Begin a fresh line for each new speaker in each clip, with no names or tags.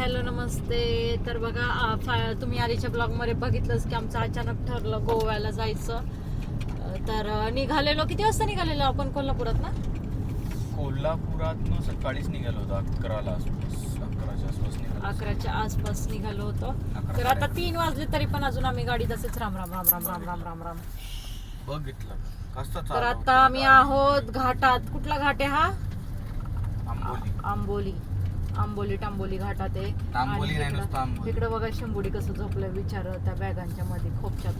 Hello नमस्ते. तर बघा तुम्ही आधीच्या ब्लॉगमध्ये बघितलंच की आमचं अचानक ठरलं गोव्याला जायचं. तर निघालेलो. किती वाजता निघालेलो आपण? कोल्हापुरात ना?
कोल्हापुरात सकाळीच निघालो होतो अकराला अकराच्या आसपास निघालो.
अकराच्या आसपास निघालो होतो. तर आता तीन वाजले तरी पण अजून आम्ही गाडीत असेच राम राम राम राम राम राम राम राम.
बघितलं.
तर आता? आम्ही आहोत घाटात. कुठला घाट आहे हा?
आंबोली.
आंबोली आंबोली टांबोली घाटात आहे.
नाही, आंबोली.
इकडं बघा शंभुडी कसं झोपलंय विचार त्या बॅगांच्या मध्ये खोपच्यात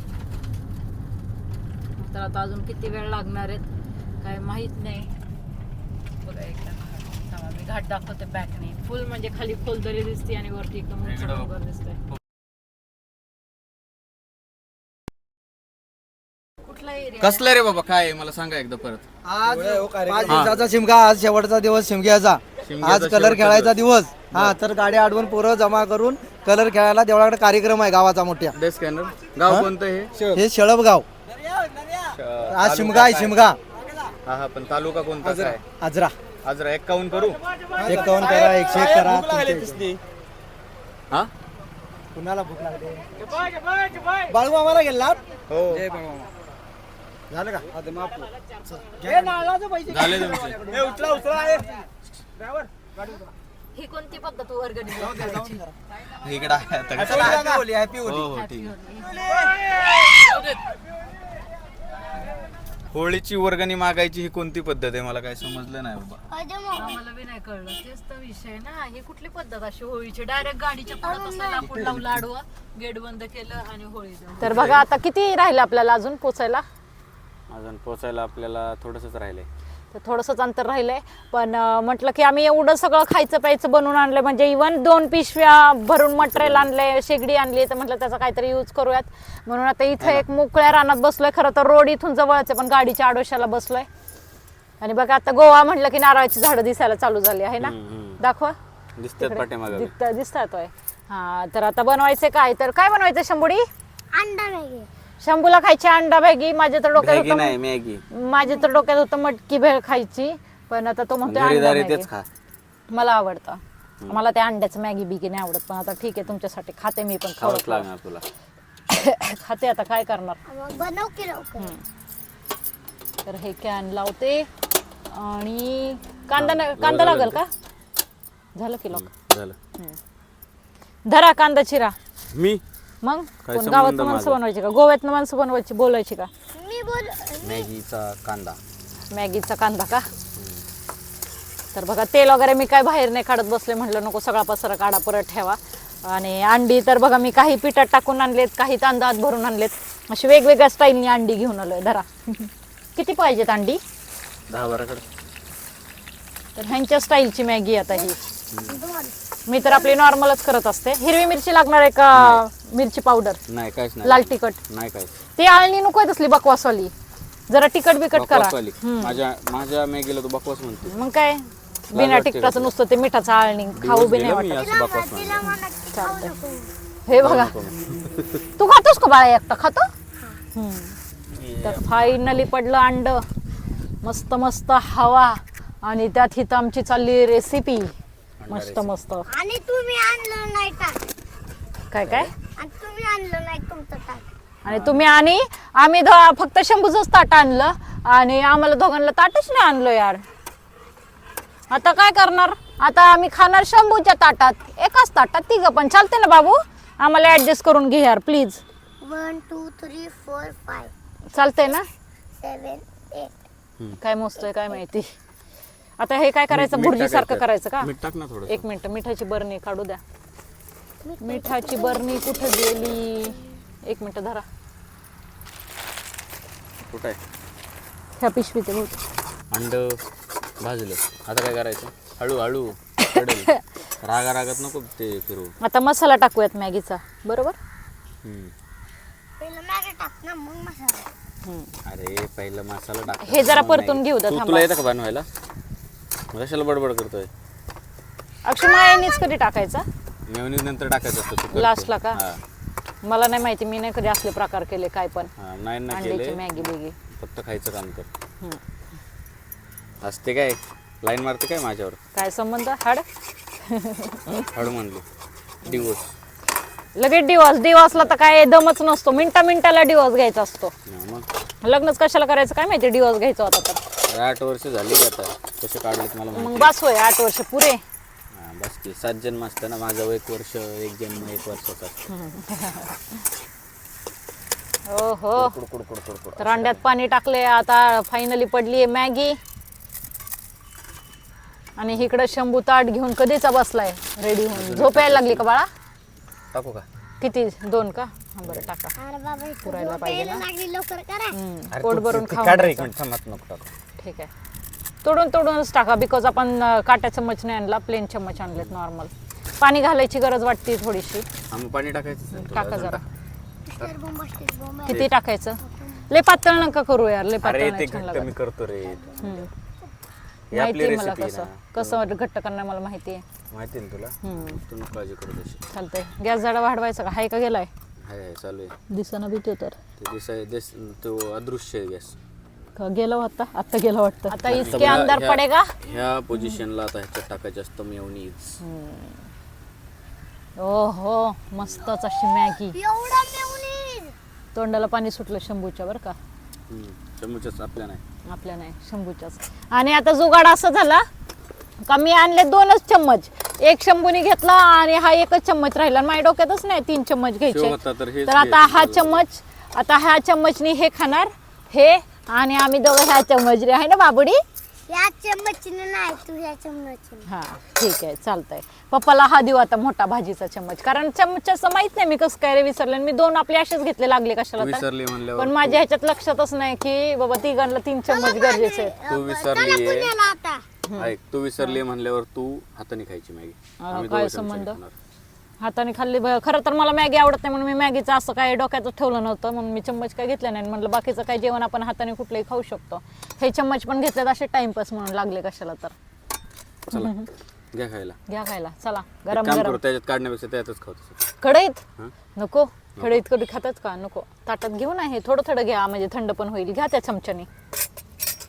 तर आता अजून किती वेळ लागणार आहेत काय माहीत नाही. बघा एकदा थांबा, मी घाट दाखवते बॅकने फुल म्हणजे खाली खोलदरी दिसते आणि वरती एकदम उंच
इकडं-
डोंगर दिसतंय. कुठला एरिया
कसलं रे बाबा काय आहे? मला सांगा एकदा परत.
आज पाच
हा.
दिवसाचा शिमगा आज शेवटचा दिवस शिमग्याचा. आज कलर खेळायचा
दिवस.
दिवस. हा तर गाड्या अडवून पोरं जमा करून कलर खेळायला देवळाकडे कार्यक्रम आहे गावाचा मोठ्या.
स्कॅनर गाव
हा?
कोणतं हे?
हे शेळप गाव. आज शिमगा आहे शिमगा.
हा हा पण तालुका कोणता काय?
आजरा.
आज एक्कावन्न करू?
एकावन्न करा एकशे एक करा तुमच्या इथे.
हा?
कुणाला भूक लागली? बाळू मामाला गेला
हो.
झालं का?
झाले तुमचे.
ही कोणती पद्धत वर्गणी
इकडं आहे आता. हो हो ठीक आहे होळीची वर्गणी मागायची ही कोणती पद्धत आहे? मला काय समजलं नाही बाबा.
आम्हाला बी नाही कळलं. तेच तर विषय ना. ही कुठली पद्धत अशी होळीची? डायरेक्ट गाडीच्या पुढे कसं लाकूड लावलं आडवं गेट बंद केलं आणि होळी तर बघा आता किती राहिलं आपल्याला अजून पोचायला?
अजून पोचायला आपल्याला थोडंसंच राहिलंय.
तर थोडंसंच अंतर राहिलंय. पण अं, म्हटलं की आम्ही एवढं सगळं खायचं प्यायचं बनवून आणलं म्हणजे इवन दोन पिशव्या भरून मटेरियल आणले शेगडी आणली तर म्हटलं त्याचा काहीतरी यूज करूयात. म्हणून आता इथं एक मोकळ्या रानात बसलोय. खरं तर रोड इथून जवळच आहे पण गाडीच्या आडोशाला बसलोय. आणि बघा आता गोवा म्हटलं की नारळाची झाडं दिसायला चालू झाली आहे ना. दाखवा.
दिसतात पाठीमागे
दिसत दिसतातोय हा तर आता बनवायचं काय? तर काय बनवायचं शंभुडी?
अंडा मॅगी
शंभूला खायची अंडा बॅगी माझ्या तर डोक्यात
मॅगी नाही
होतं
मॅगी.
माझ्या तर डोक्यात होतं मटकी भेळ खायची पण आता तो म्हणतो अंडा
दारी
मॅगी.
तेच खा.
मला आवडतं. मला त्या अंड्याचं मॅगी बिगी नाही आवडत पण आता ठीक आहे तुमच्यासाठी खाते मी पण
खावंच
थोडं
लागणार तुला.
खाते आता काय करणार?
मग बनव की लवकर.
हम्म. तर हे कॅन लावते आणि कांदा न- कांदा लागेल का? झालं की लोक
झालं.
धरा कांदा चिरा.
मी?
मग?
काय
कोण
संबंध
गावात माणसं
माझा?
बनवायची का? गोव्यात माणसं बनवायची बोलायची का?
मी बोल
मॅगीचा कांदा.
मॅगीचा कांदा का? तर बघा तेल वगैरे मी काय बाहेर नाही काढत बसले म्हटलं नको सगळा पसारा काढा परत ठेवा. आणि अंडी तर बघा मी काही पिठात टाकून आणलेत काही तांदळात भरून आणलेत. अशी वेगवेगळ्या स्टाईलनी अंडी घेऊन आलोय धरा. किती पाहिजेत अंडी?
दहा बाराकडे.
तर ह्यांच्या स्टाईलची मॅगी आता ही. मी तर आपली नॉर्मलच करत असते. हिरवी मिरची लागणार आहे का? मिरची पावडर.
नाही काहीच नाही.
लाल तिखट.
नाही काहीच.
ती आळणी नको आहे तसली बकवासवाली. जरा तिखट बिकट करा.
बकवासवाली. माझ्या माझ्या मॅगीला तू बकवास म्हणते.
मग काय? बिना
वाटते
तिखटाचं नुसतं ते मिठाचं आळणी खाऊ बी नाही वाटत.
गेलं मी असं बकवास म्हणते
तिला म्हणा की खाऊ नको.
हे बघा. तू खातोस का बाळा एकटा? खातो? हम्म. तर फायनली पडलं अंड. मस्त मस्त हवा. आणि त्यात हिथं आमची चालली रेसिपी मस्त मस्त.
आणि तुम्ही आणलं नाही टाक
काय काय?
आणि तुम्ही आणलं नाही तुमचं टाक
आणि तुम्ही आणि आम्ही दो- फक्त शंभूचंच ताट आणलं. आणि आम्हाला दोघांना ताटच नाही आणलं यार. आता काय करणार? आता आम्ही खाणार शंभूच्या ताटात. एकाच ताटात तिघं पण. चालते ना बाबू? आम्हाला ऍडजस्ट करून घे यार please
one two three four five
चालतंय ना?
सेवन एट
काय मोजतोय काय माहिती. आता हे काय करायचं?
मीठ
भुर्जी सारखं
टाकायचं.
करायचं का?
मीठ टाक ना थोडं
एक मिनिट. मिठाची बरणी काढू द्या. मिठाची बरणी कुठं गेली? एक मिनिट धरा.
कुठं आहे?
ह्या पिशवीत आहे बहुतेक.
अंड भाजलं. आता काय करायचं? हळू हळू पडेल रागा रागात नको ते फिरू.
आता मसाला टाकूयात मॅगीचा. बरोबर?
हम्म.
पहिलं मॅगी टाक ना मग मसाला.
हम्म.
अरे पहिलं मसाला टाक.
हे जरा परतून घेऊ द्या,
तू-
थांबा.
तुला येतं का बनवायला? मग कशाला बडबड करतोय?
अक्षय मायानीच कधी टाकायचा?
मेवनीज नंतर टाकायचं असतं.
लास्टला का?
हा.
मला नाही माहिती मी नाही कधी असले प्रकार केले काय पण.
हा, नाही ना
अंड्याची
केले.
मॅगी बिगी.
फक्त खायचं काम कर.
हम्म.
असते काय? लाईन मारते काय माझ्यावर?
काय संबंध? हाड?
हळू म्हणली. डिवोर्स
लगेच डिवॉर्स डिवॉर्सला तर काय दमच नसतो. मिनटा मिनिटाला डिवॉर्स घ्यायचा असतो.
मग?
लग्नच कशाला करायचं? काय माहिती डिवॉर्स घ्यायचा होता तर.
आठ वर्ष झाली आता. कसे काढलेत मला माहिती
मग बस होय आठ वर्ष पुरे.
की सात जन्म असतं ना माझं एक वर्ष एक जन्म एक वर्षाचा असतो.
हो हो
कुड कुड कुड कुड कुड.
तर अंड्यात पाणी टाकले आता फायनली पडली आहे मॅगी. आणि इकडं शंभू ताट घेऊन कधीचा बसलाय? रेडी होऊन. झोप यायला लागली का बाळा?
टाकू का?
किती? दोन का? हा बरं टाका.
अरे बाबा इथं
पुरायला पाहिजे ना.
लवकर करा.
हम्म, पोट भरून
टाकू.
ठीक आहे. तोडून तोडूनच टाका बिकॉज आपण अं, काटा चम्मच नाही आणला प्लेन चम्मच आणलेत नॉर्मल पाणी घालायची गरज वाटते थोडीशी.
पाणी टाकायचं
टाका जरा. किती टाकायचं? लय पातळ नका करू यार लय पातळ
मी करतो रे. ही
माहिती आहे मला
रेसिपी
कसं
ना.
कसं घट्ट करणार मला माहिती आहे.
माहिती आहे ना तुला. तू काळजी करू तशी.
चालतंय. गॅस जरा वाढवायचा का? हाय का गेलाय?
हाय हाय चालू आहे.
दिसाना भीती तर.
ते दिसाय दिस तो अदृश्य आहे गॅस.
गेला होता आता गेला वाटतं. आता इसके
बघा,
अंदर
ह्या-
पडेगा?
ह्या पोझिशनला आता ह्याच्यात टाकायचं असतं मेवनीज
ओहो मस्तच अशी मॅगी.
एवढा मेवणी
तोंडाला पाणी सुटलं शंभूच्या बरं का?
चम्मचच आपल्या नाही.
आपल्या नाही शंभूच्याच. आणि आता जुगाड असं झाला का मी आणले दोनच चम्मच. एक शंभूने घेतला आणि हा एकच चम्मच राहिला. आणि माझ्या डोक्यातच नाही तीन चम्मच घ्यायचे.
तर हेच
तर आता
घ्यायचं
हा
मला.
चम्मच आता ह्या चम्मचनी हे खाणार हे आणि आम्ही दोघं ह्या चम्मचने आहे ना बाबुडी?
या चम्मचीने नाही तू ह्या चम्मचीने.
हा ठीक आहे चालतंय. पप्पाला हा देऊ आता मोठा भाजीचा चम्मच कारण चम्मचचं माहीत नाही मी कसं काय रे विसरले आणि मी दोन आपले असेच घेतले लागले कशाला तर.
विसरली म्हणल्यावर
पण माझ्या ह्याच्यात लक्षातच नाही की बाबा तिघांना तीन चम्मच गरजेचे आहेत.
तू विसरली
पुण्याला आता.
ऐक तू विसरली म्हणल्यावर तू हाताने खायची मॅगी. आम्ही
काय
दोघं
संबंध?
खाणार.
हाताने खाल्ली. ब- खरं तर मला मॅगी आवडत नाही म्हणून मी मॅगीचं असं काय डोक्यात ठेवलं नव्हतं म्हणून मी चम्मच काय घेतलं नाही म्हटलं बाकीचं काय जेवण आपण हाताने कुठलंही खाऊ शकतो. हे चम्मच पण घेतलेत असे टाइमपास म्हणून लागले कशाला तर.
चला घ्या खायला.
घ्या खायला चला गरम
काम
गरम.
त्याच्यात काढण्यापेक्षा खाऊ
कढईत?
हं?
नको. कढईत कधी खातात का? नको. ताटात घेऊन आहे थोडं थोडं घ्या म्हणजे थंड पण होईल. घ्या त्या चमच्याने.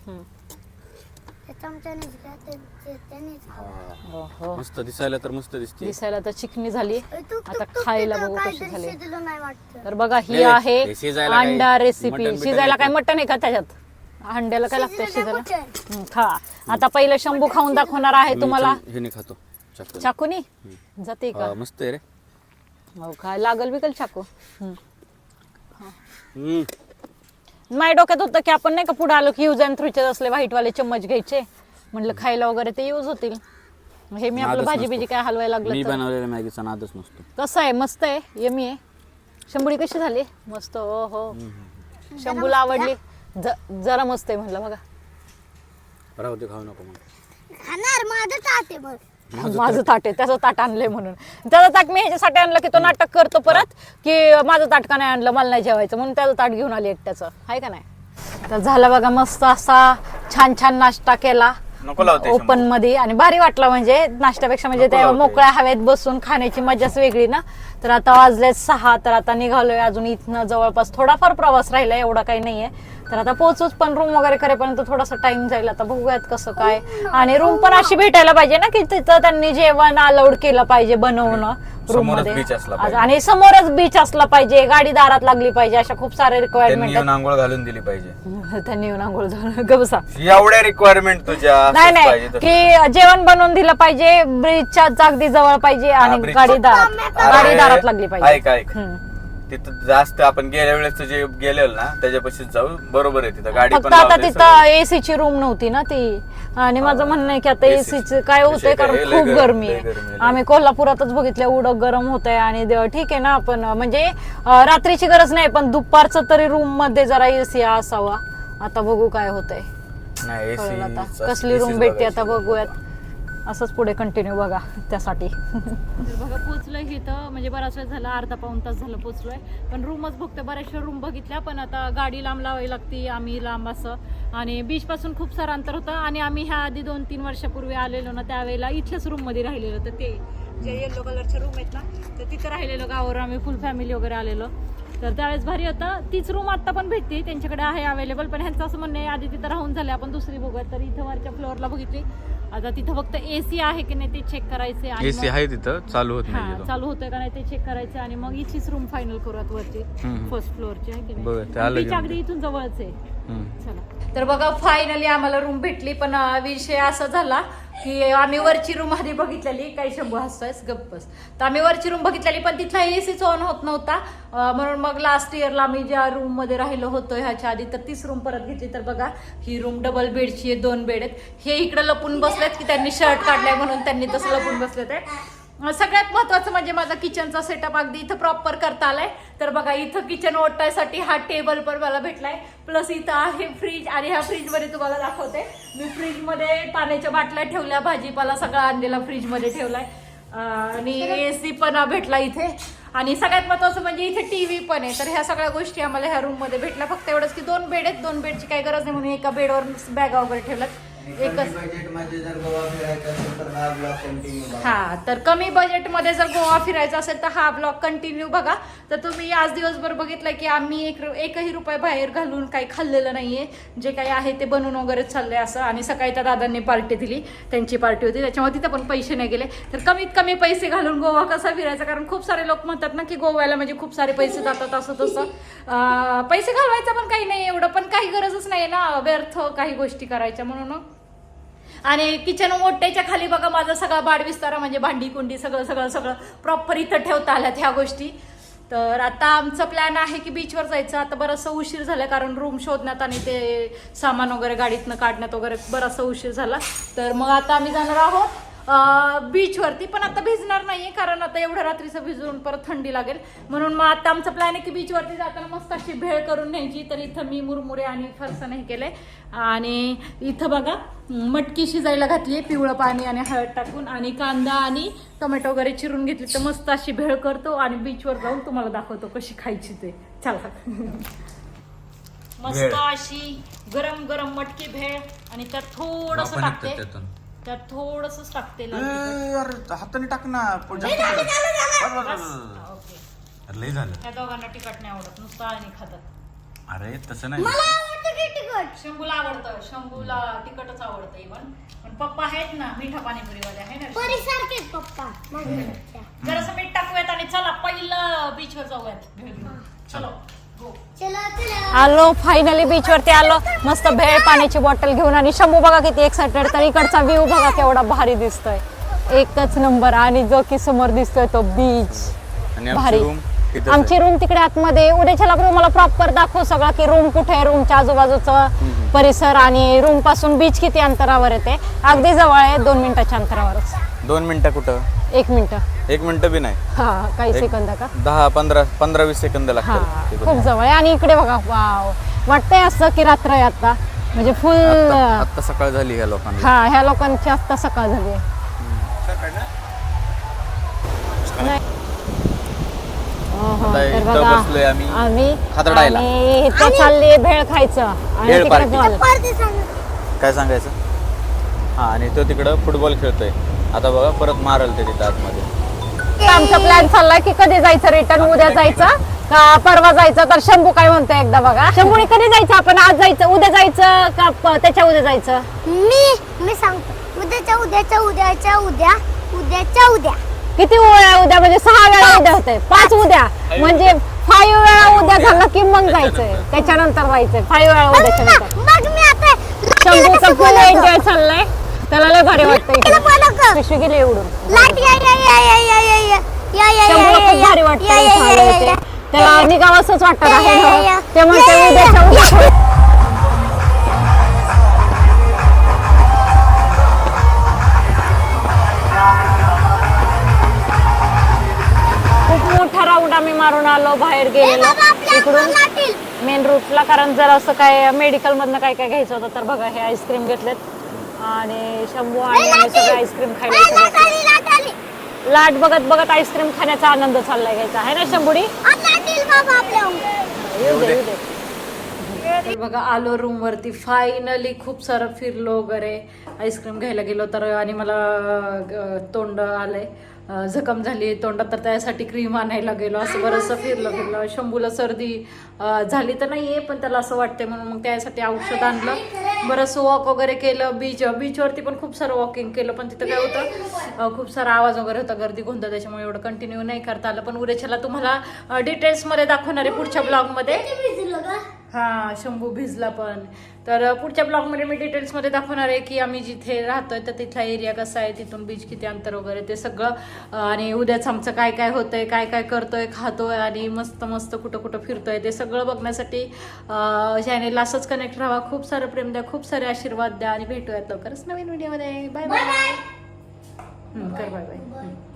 हं.
त्या चमच्यानेच घ्या, ते- ते- त्यानेच खा.
हो हो.
मस्त दिसायला तर मस्त दिसते.
दिसायला तर चिकनी झाली.
ए, तू- तू-
आता
तू
खायला
तिथं
बघू कशी झाली.
शिजलं नाही वाटतं.
तर बघा ही
नाही,
आहे
हे शिजायला काय
अंडा रेसिपी
बिटण
शिजायला काय? मटण आहे का त्याच्यात? अंड्याला काय लागतं
शिजलेलं
शिजायला. हं, खा. आता पहिलं शंभू खाऊन दाखवणार आहे
मी
तुम्हाला.
चम- ह्याने खातो. चाकू
चाकूनी? जाते का?
हा, मस्त आहे रे.
हो काय लागल बिकल चाकू. हं.
हम्म.
माझ्या डोक्यात होतं की आपण नाही का पुढे आलो की यूज अँड थ्रूचे असले व्हाईटवाले चम्मच घ्यायचे. म्हणलं खायला वगैरे ते यूज होतील. हे मी आपलं
नादच
भाजी
नसतो.
बिजी काय हलवायला
मी
लागलं.
बनवलेल्या मॅगीचा नादच नसतो.
कसं आहे? मस्त आहे. यमी आहे. शंभुडी कशी झाली? मस्त हो हो. शंभूला आवडली. ज- जरा मस्त आहे म्हणलं बघा.
राहू दे खाऊ नको मग.
खाणार माझं आहे मग
माझं ताट. आहे त्याचं ताट आणलंय म्हणून. त्याचं ताट मी ह्याच्यासाठी आणलं की तो नाटक करतो परत की माझं ताट का नाही आणलं मला नाही जेवायचं म्हणून त्याचं ताट घेऊन आली एकट्याचं. आहे का नाही? तर झालं बघा मस्त असा छान छान नाश्ता केला. ओपनमध्ये. आणि भारी वाटला म्हणजे नाश्त्यापेक्षा म्हणजे त्या. मोकळ्या हवेत बसून खाण्याची मजाच वेगळी ना. तर आता वाजले सहा तर आता निघालोय अजून इथनं जवळपास थोडाफार प्रवास राहिला एवढा काही नाहीये. तर आता पोहोचूच पण रूम वगैरे करेपर्यंत थोडासा टाइम जाईल. आता बघूयात कसं काय. आणि रूम पण अशी भेटायला पाहिजे ना की तिथं त्यांनी जेवण अलाउड केलं पाहिजे बनवणं रूम
समोरच
मध्ये.
beach असला पाहिजे.
आणि समोरच बीच असला पाहिजे गाडी दारात लागली पाहिजे अशा खूप सारे
त्यांनी
रिक्वायरमेंट
येऊन आंघोळ घालून दिली पाहिजे.
आहेत त्यांनी येऊन आंघोळ झालं गबसा
एवढ्या रिक्वायरमेंट तुझ्या
नाही
असंच
नाही
पाहिजे तसं.
की जेवण बनवून दिलं पाहिजे ब्रिजच्या अगदी जवळ पाहिजे आणि
bridge
गाडी दारात
अरे,
गाडी दारात लागली पाहिजे.
ऐक ऐक.
हम्म.
तिथं जास्त आपण गेल्या वेळेस जे गेलेलो ना त्याच्यापाशी जाऊ बरोबर आहे तिथं गाडी
फक्त
पण
आता
लावली
तिथं
सगळं.
एसीची रूम नव्हती ना ती. आणि माझं म्हणणं आहे की आता
AC
एसीच काय होतंय कारण
लय
खूप
गरम,
गरमी
लय
आहे.
गरमी आहे,
आम्ही कोल्हापुरातच बघितलं एवढं गरम होतंय आणि द- ठीक आहे ना आपण म्हणजे अं, रात्रीची गरज नाही पण दुपारचं तरी रूममध्ये जरा एसी असावा. आता बघू काय होतंय.
नाही
कळलं आता. कसली रूम भेटते आता बघूयात. असंच पुढे कंटिन्यू बघा त्यासाठी. बघा पोचलोय इथं. म्हणजे बराच वेळ झाला अर्धा पाऊन तास झालं पोचलोय. पण रूमच फक्त बऱ्याचशा रूम बघितल्या पण आता गाडी लांब लावावी लागती आम्ही लांब असं. आणि बीच पासून खूप सारं अंतर होतं. आणि आम्ही ह्या आधी दोन तीन वर्षापूर्वी आलेलो ना त्यावेळेला इथल्याच रूममध्ये राहिलेलो. तर ते जे येल्लो कलरचे रूम आहेत ना तर तिथं राहिलेलो गावावर आम्ही फुल फॅमिली वगैरे आलेलो. तर त्यावेळेस भारी होतं. तीच रूम आता पण भेटते. त्यांच्याकडे आहे अवेलेबल पण ह्यांचं असं म्हणणं आहे आधी तिथं राहून झाले. आपण दुसरी बघूया. तर इथं वरच्या फ्लोअरला बघितली. आता तिथं फक्त एसी आहे की नाही ते चेक करायचे आणि
एसी आहे तिथं. चालू होत
हा
नाही
चालू होतंय का नाही ते चेक करायचं आणि मग इथीच रूम फायनल करूयात वरची. फर्स्ट फ्लोअरची आहे की नाही. अगदी इथून जवळच आहे. चला. तर बघा फायनली आम्हाला रूम भेटली पण विषय असा झाला की आम्ही वरची रूम आधी बघितलेली काही शंभू हसतोयस गप्पस तर आम्ही वरची रूम बघितलेली पण तिथला एसीच ऑन होत नव्हता. म्हणून मग लास्ट इयरला आम्ही ज्या रूममध्ये राहिलो होतो ह्याच्या आधी तर तीच रूम परत घेतली. तर बघा ही रूम डबल बेडची आहे दोन बेड आहेत. हे इकडे लपून बसलेत की त्यांनी शर्ट काढलाय म्हणून त्यांनी तसं लपून बसलेत ते सगळ्यात महत्वाचं म्हणजे माझा किचनचा सेटअप अगदी इथं प्रॉपर करता आलाय. तर बघा इथं किचन ओटायसाठी हा टेबल पण मला भेटलाय. प्लस इथं आहे फ्रीज आणि ह्या फ्रीजमध्ये तुम्हाला दाखवते. मी फ्रीजमध्ये पाण्याच्या बाटल्या ठेवल्या भाजीपाला सगळा आणलेला फ्रीजमध्ये ठेवलाय. आणि ए सी पण भेटला इथे. आणि सगळ्यात महत्वाचं म्हणजे इथे टी व्ही पण आहे. तर ह्या सगळ्या गोष्टी आम्हाला ह्या रूममध्ये भेटल्या. फक्त एवढंच की दोन बेड आहेत. दोन बेडची काही गरज नाही म्हणून एका बेडवर बॅगा वगैरे ठेवल्यात. एकच
हा
तर कमी बजेटमध्ये जर गोवा फिरायचा असेल तर हा ब्लॉग कंटिन्यू बघा. तर तुम्ही आज दिवसभर बघितलं की आम्ही एक एकही रुपये बाहेर घालून काही खाल्लेलं नाहीये. जे काही आहे ते बनवून वगैरे चाललंय असं. आणि सकाळी त्या दादांनी पार्टी दिली. त्यांची पार्टी होती. त्याच्यामुळे तिथे पण पैसे नाही गेले. तर कमीत कमी पैसे घालून गोवा कसा फिरायचा? कारण खूप सारे लोक म्हणतात ना की गोव्याला म्हणजे खूप सारे पैसे जातात असं तसं. पैसे घालवायचं पण काही नाही एवढं. पण काही गरजच नाही ना. व्यर्थ काही गोष्टी करायच्या म्हणून. आणि किचन ओट्याच्या खाली बघा माझा सगळा बाड विस्तारा म्हणजे भांडी कुंडी सगळं सगळं सगळं प्रॉपर इथं ठेवता आल्यात ह्या गोष्टी. तर आता आमचा प्लॅन आहे की बीचवर जायचं. आता बराचसा उशीर झाला कारण रूम शोधण्यात आणि ते सामान वगैरे गाडीतनं काढण्यात वगैरे बराचसा उशीर झाला. तर मग आता आम्ही जाणार आहोत. बीचवरती पण आता भिजणार नाहीये कारण आता एवढ्या रात्रीचं भिजून परत थंडी लागेल. म्हणून मग आता आमचा प्लॅन आहे की बीचवरती जाताना मस्त अशी भेळ करून न्यायची. तर इथं मी मुरमुरे आणि फरसाण हे केले आणि इथं बघा मटकी शिजायला घातली पिवळं पाणी आणि हळद टाकून. आणि कांदा आणि टोमॅटो वगैरे चिरून घेतली तर मस्त अशी भेळ करतो आणि बीचवर जाऊन तुम्हाला दाखवतो कशी खायची ते. चला. मस्त अशी गरम गरम मटकी भेळ आणि त्यात थोडस टाकते. त्यात थोडस टाकते लाल तिखट.
हाताने टाक ना.
ओके.
लय झालं.
या दोघांना तिखट नाही आवडत नुसतं आणि खातात.
अरे तसं नाही.
मला आवडतं की तिखट.
शंभूला आवडतं शंभूला तिखटच आवडतं इवन पण पप्पा आहेत ना मिठा पाणीपुरीवाले आहे ना
परिसारखेच पप्पा माझ्या
जरासं मीठ टाकूयात आणि चला पहिलं बीचवर जाऊयात. चला. आलो फायनली बीच वरती आलो. मस्त भेळ पाण्याची बॉटल घेऊन आणि शंभू बघा किती एक्साइटेड तर इकडचा व्ह्यू बघा केवढा भारी दिसतोय. एकच नंबर आणि जो की समोर दिसतोय तो बीच भारी.
आमची रूम इथं
आमची रूम तिकडे आतमध्ये. उद्याच्या रूम मला प्रॉपर दाखव सगळा की रूम कुठे आहे रूमच्या आजूबाजूचा परिसर आणि रूमपासून बीच किती अंतरावर येते. अगदी जवळ आहे दोन मिनिटाच्या अंतरावरच.
दोन मिनिटं कुठं?
एक मिनिट.
एक मिनिट बी नाही.
हा काही
एक-
सेकंद का?
दहा पंधरा पंधरा वीस सेकंद
हा
लागतात
खूप जवळ आहे. आणि इकडे बघा वाव. वाटतंय असं की रात्र आहे आता. म्हणजे फुल
आता सकाळ झाली ह्या लोकांना
हा ह्या लोकांची आता सकाळ झाली आहे. नाही. अहो,
आता
तर
इथं
बघा,
बसलोय आम्ही
आम्ही
खातरडायला.
आणि इथं चालली भेळ खायचं. आणि
भेळ
तिकडे
party.
बॉल.
परत सांग.
काय सांगायचं? हा आणि तो तिकडं फुटबॉल खेळतोय. आता बघा परत मारल ते तिथं आतमध्ये.
आमचा प्लॅन चाललाय की कधी जायचं रिटर्न उद्या जायचं? का परवा जायचं? तर शंभू काय म्हणतोय एकदा बघा. शंभूने कधी जायचं? आपण आज जायचं उद्या जायचं का प- त्याच्या उद्या जायचं?
मी मी सांगतो. उद्याच्या उद्याच्या उद्याच्या उद्या उद्याच्या उद्या.
किती वेळा उद्या? म्हणजे सहा वेळा उद्या होते पाच उद्या. म्हणजे फाईव्ह वेळा उद्या झालं की मग जायचंय. त्याच्यानंतर जायचंय फाईव्ह वेळा उद्याच्या नंतर.
मग मी आता
शंभूचा फुल एन्जॉय चाललाय. त्याला लय भारी वाटतं पिशवी गेली एवढून. भारी वाटतं त्याला निघाव वाटत आहे ते म्हणते उद्याच्या आम्ही मारून आलो बाहेर गेलेलो इकडून मेन रूटला कारण जर असं काय मेडिकल मधनं काय काय घ्यायचं होतं तर बघा हे आईस्क्रीम घेतलेत. आणि शंभू आणि सगळं आईस्क्रीम खायला
लाट
बघत बघत आईस्क्रीम खाण्याचा आनंद चाललाय घ्यायचा. आहे ना शंभुडी? बघा आलो रूम वरती. फायनली खूप सारं फिरलो वगैरे. आईस्क्रीम घ्यायला गेलो तर आणि मला तोंड आलंय. जखम झाली तोंडात तर त्यासाठी क्रीम आणायला गेलो. असं बरंचसं फिरलं फिरलं. शंभूला सर्दी झाली तर नाही आहे पण त्याला असं वाटतंय म्हणून मग त्यासाठी औषध आणलं. बरंच वॉक वगैरे केलं बीच बीचवरती पण खूप सारं वॉकिंग केलं पण तिथं काय होतं खूप सारा आवाज वगैरे होता गर्दी गोंधळ त्याच्यामुळे एवढं कंटिन्यू नाही करता आलं. पण उद्याच्याला तुम्हाला डिटेल्समध्ये दाखवणार आहे पुढच्या ब्लॉगमध्ये हा शंभू भिजला पण. तर पुढच्या ब्लॉगमध्ये मी डिटेल्समध्ये दाखवणार आहे की आम्ही जिथे राहतोय तर तिथला एरिया कसा आहे तिथून बीच किती अंतर वगैरे ते सगळं. आणि उद्याच आमचं काय काय होतंय काय काय करतोय खातोय आणि मस्त मस्त कुठं कुठं फिरतोय ते सगळं बघण्यासाठी चॅनेलला असंच कनेक्ट राहा. खूप सारं प्रेम द्या खूप सारे आशीर्वाद द्या आणि भेटूयात लवकरच नवीन व्हिडिओमध्ये बाय बाय कर बाय बाय